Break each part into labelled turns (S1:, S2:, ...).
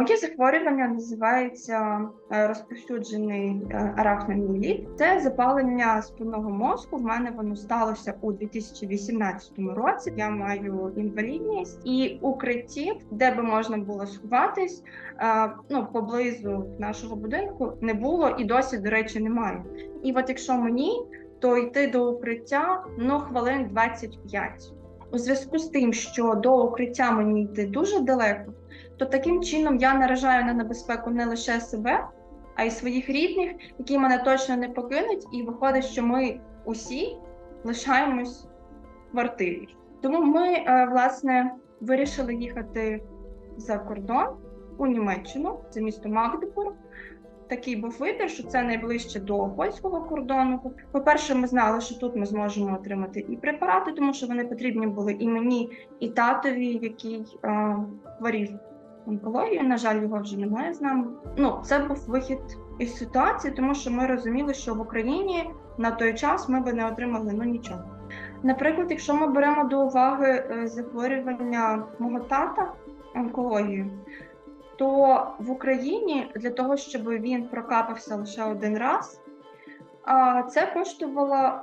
S1: Моє захворювання називається е, розповсюджений е, арахноміеліт. Це запалення спинного мозку. В мене воно сталося у 2018 році. Я маю інвалідність і укриттів, де би можна було сховатись, е, ну поблизу нашого будинку не було і досі, до речі, немає. І от якщо мені, то йти до укриття ну хвилин 25. У зв'язку з тим, що до укриття мені йти дуже далеко, то таким чином я наражаю на небезпеку не лише себе, а й своїх рідних, які мене точно не покинуть, і виходить, що ми усі лишаємось в квартирі. Тому ми, е, власне, вирішили їхати за кордон у Німеччину, це місто Магдебург. Такий був вибір, що це найближче до польського кордону. По-перше, ми знали, що тут ми зможемо отримати і препарати, тому що вони потрібні були і мені, і татові, який е, хворів онкологією. На жаль, його вже немає з нами. Ну, це був вихід із ситуації, тому що ми розуміли, що в Україні на той час ми би не отримали ну нічого. Наприклад, якщо ми беремо до уваги е, захворювання мого тата онкологією, то в Україні для того, щоб він прокапався лише один раз, це коштувало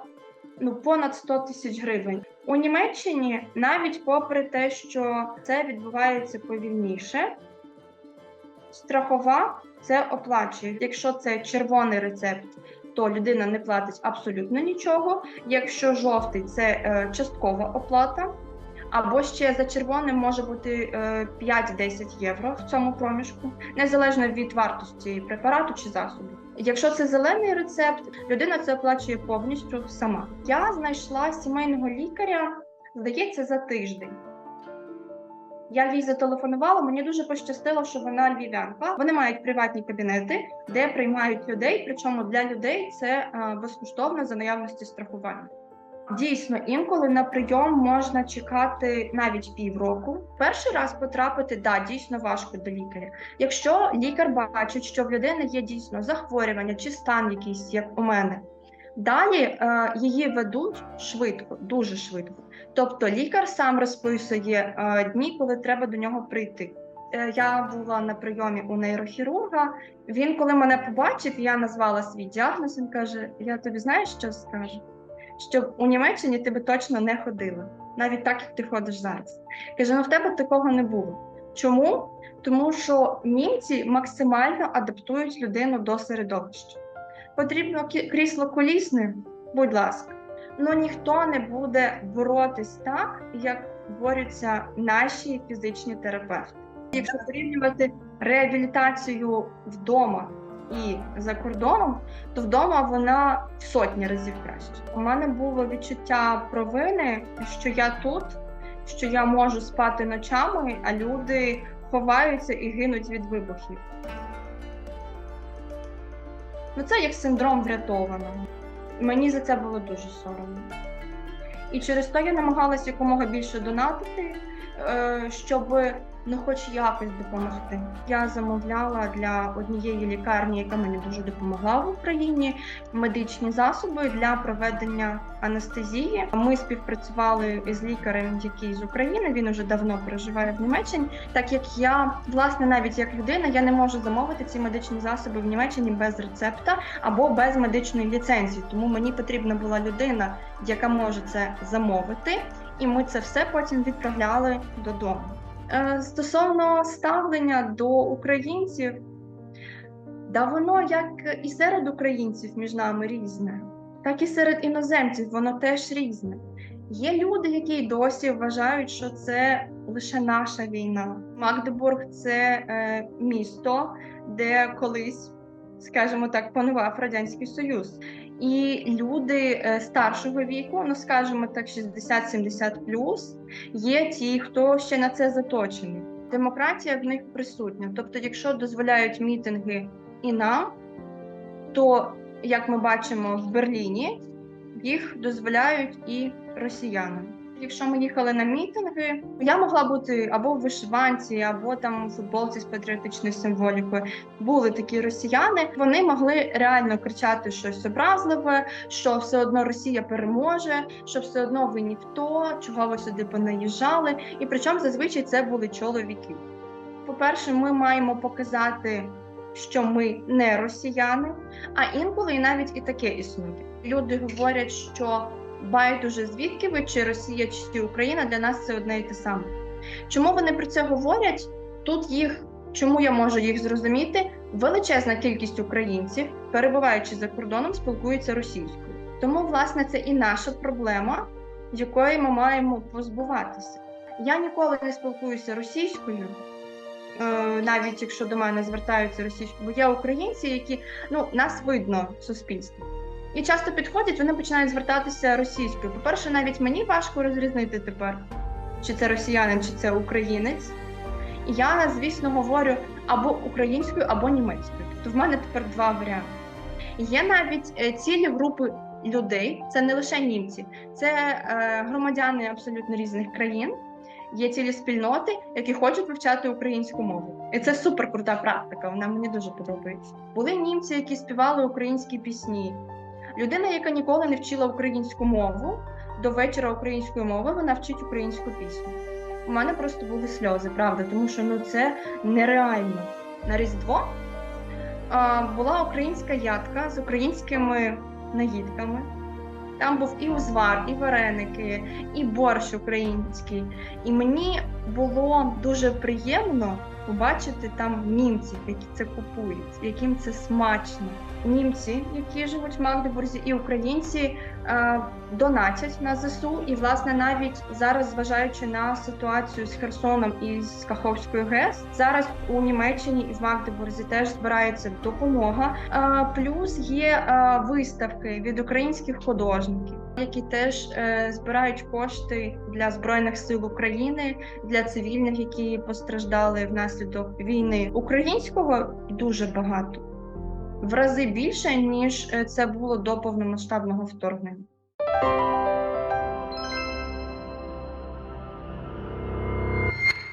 S1: ну, понад 100 тисяч гривень. У Німеччині, навіть попри те, що це відбувається повільніше, страхова це оплачує. Якщо це червоний рецепт, то людина не платить абсолютно нічого. Якщо жовтий це е, часткова оплата. Або ще за червоним може бути е, 5-10 євро в цьому проміжку, незалежно від вартості препарату чи засобу. Якщо це зелений рецепт, людина це оплачує повністю сама. Я знайшла сімейного лікаря, здається, за тиждень. Я їй зателефонувала, мені дуже пощастило, що вона львів'янка. Вони мають приватні кабінети, де приймають людей. Причому для людей це е, безкоштовно за наявності страхування. Дійсно, інколи на прийом можна чекати навіть півроку. Перший раз потрапити, да, дійсно важко до лікаря. Якщо лікар бачить, що в людини є дійсно захворювання чи стан якийсь, як у мене, далі е, її ведуть швидко, дуже швидко. Тобто лікар сам розписує е, дні, коли треба до нього прийти. Е, я була на прийомі у нейрохірурга. Він, коли мене побачив, я назвала свій діагноз. Він каже: Я тобі знаєш, що скажу? Що у Німеччині ти би точно не ходила, навіть так, як ти ходиш зараз. Каже, ну в тебе такого не було. Чому? Тому що німці максимально адаптують людину до середовища. Потрібно крісло колісне, будь ласка, ну ніхто не буде боротись так, як борються наші фізичні терапевти. Якщо порівнювати реабілітацію вдома і за кордоном, то вдома вона в сотні разів краще. У мене було відчуття провини, що я тут, що я можу спати ночами, а люди ховаються і гинуть від вибухів. Ну, це як синдром врятованого. Мені за це було дуже соромно. І через то я намагалася якомога більше донатити, е, щоб ну, хоч якось допомогти. Я замовляла для однієї лікарні, яка мені дуже допомогла в Україні, медичні засоби для проведення анестезії. Ми співпрацювали із лікарем, який з України. Він уже давно проживає в Німеччині. Так як я, власне, навіть як людина, я не можу замовити ці медичні засоби в Німеччині без рецепта або без медичної ліцензії. Тому мені потрібна була людина, яка може це замовити, і ми це все потім відправляли додому. Е, Стосовно ставлення до українців, да воно як і серед українців між нами різне, так і серед іноземців воно теж різне. Є люди, які досі вважають, що це лише наша війна. Магдебург це е, місто, де колись, скажімо так, панував Радянський Союз. І люди е, старшого віку, ну скажімо так, 60-70 плюс, є ті, хто ще на це заточений. Демократія в них присутня. Тобто, якщо дозволяють мітинги і нам, то як ми бачимо в Берліні, їх дозволяють і росіянам. Якщо ми їхали на мітинги, я могла бути або в вишиванці, або там у футболці з патріотичною символікою. Були такі росіяни. Вони могли реально кричати щось образливе, що все одно Росія переможе, що все одно ви ніхто, чого ви сюди понаїжджали. І причому зазвичай це були чоловіки. по-перше, ми маємо показати, що ми не росіяни, а інколи і навіть і таке існує. Люди говорять, що байдуже звідки ви, чи Росія, чи Україна для нас це одне і те саме. Чому вони про це говорять? Тут їх, чому я можу їх зрозуміти? Величезна кількість українців, перебуваючи за кордоном, спілкуються російською. Тому, власне, це і наша проблема, якої ми маємо позбуватися. Я ніколи не спілкуюся російською, е, навіть якщо до мене звертаються російською, бо є українці, які ну нас видно в суспільстві. І часто підходять, вони починають звертатися російською. По-перше, навіть мені важко розрізнити тепер, чи це росіянин, чи це українець. Я, звісно, говорю або українською, або німецькою. Тобто в мене тепер два варіанти. Є навіть е, цілі групи людей, це не лише німці, це е, громадяни абсолютно різних країн. Є цілі спільноти, які хочуть вивчати українську мову. І це супер крута практика. Вона мені дуже подобається. Були німці, які співали українські пісні. Людина, яка ніколи не вчила українську мову, до вечора української мови вона вчить українську пісню. У мене просто були сльози, правда, тому що ну це нереально. На Різдво а, була українська ядка з українськими наїдками. Там був і узвар, і вареники, і борщ український. І мені було дуже приємно побачити там німців, які це купують, яким це смачно. Німці, які живуть в Магдебурзі, і українці е, донатять на ЗСУ. І, власне, навіть зараз, зважаючи на ситуацію з Херсоном і з Каховською ГЕС, зараз у Німеччині і в Магдебурзі теж збирається допомога. Е, плюс є е, виставки від українських художників, які теж е, збирають кошти для збройних сил України, для цивільних, які постраждали внаслідок війни. Українського дуже багато в рази більше ніж е, це було до повномасштабного вторгнення.